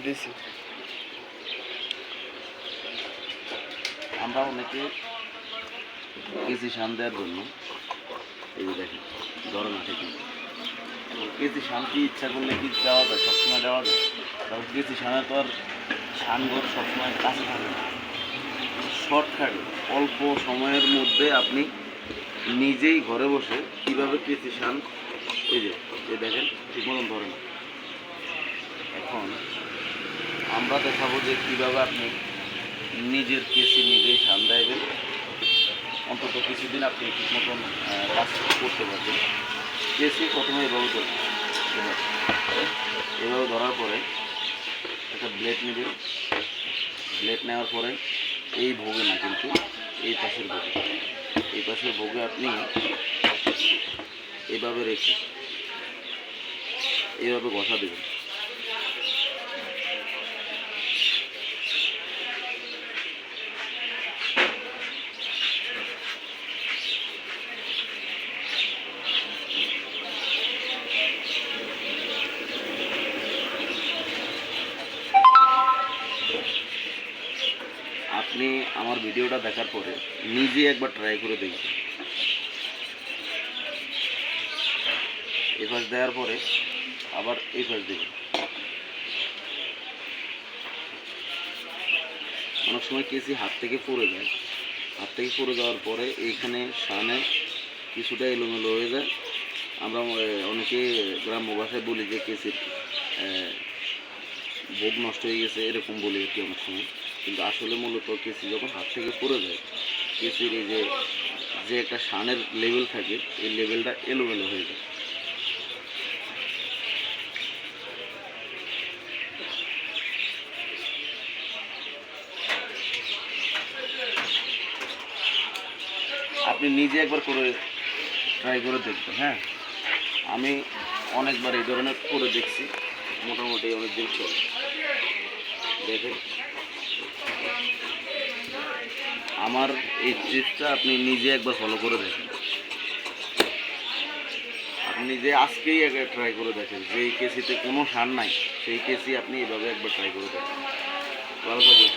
দিছি। আমরা অনেকে কেজি শান দেওয়ার জন্য, এই যে দেখেন, ধরন আছে কিন্তু শান্তি ইচ্ছা করলে কি দেওয়া যায়, সবসময় দেওয়া যায়? কারণ কেজি শানে তো আর শানঘর সবসময় কাছে থাকে না। শর্টকাটে, অল্প সময়ের মধ্যে আপনি নিজেই ঘরে বসে কীভাবে কেজি শান এই যে দেখেন, ঠিক মতন ধরে না এখন আমরা দেখাবো যে কীভাবে আপনি নিজের কেসি নিজেই সামলাইবেন অন্তত কিছুদিন আপনি ঠিক মতন কাজ করতে পারবেন। কেসি প্রথমে এভাবে ধরবেন এভাবে। এভাবে ধরার পরে একটা ব্লেড নেবেন। ব্লেড নেওয়ার পরে এই ভোগে না, কিন্তু এই পাশের ভোগে। এই পাশের ভোগে আপনি এভাবে রেখে এইভাবে ঘষা দেবেন। আপনি আমার ভিডিওটা দেখার পরে নিজে একবার ট্রাই করে দেখবেন। এই পাশ দেওয়ার পরে আবার এই পাশ দেবেন অনেক সময় কেসি হাত থেকে পড়ে যায়। হাত থেকে পড়ে যাওয়ার পরে এইখানে সানে কিছুটা এলোমেলো হয়ে যায়। আমরা অনেকে গ্রাম্য ভাষায় বলি যে কেসির ভোগ নষ্ট হয়ে গেছে, এরকম বলি আর কি অনেক সময়। কিন্তু আসলে মূলত কেসি যখন হাত থেকে পড়ে যায় কেসির এই যে যে একটা সানের লেভেল থাকে, এই লেভেলটা এলোমেলো হয়ে যায়। আপনি নিজে একবার করে ট্রাই করে দেখবেন হ্যাঁ? আমি অনেকবার এই ধরনের করে দেখছি, মোটামুটি অনেক দিন চলে। দেখেন। আমার এই ট্রিপটা আপনি নিজে একবার ফলো করে দেখেন আপনি যে আজকেই একবার ট্রাই করে দেখেন যে এই কেসিতে কোনো সার নাই, সেই কেসি আপনি এভাবে একবার ট্রাই করে দেখেন ভালো থাকবেন।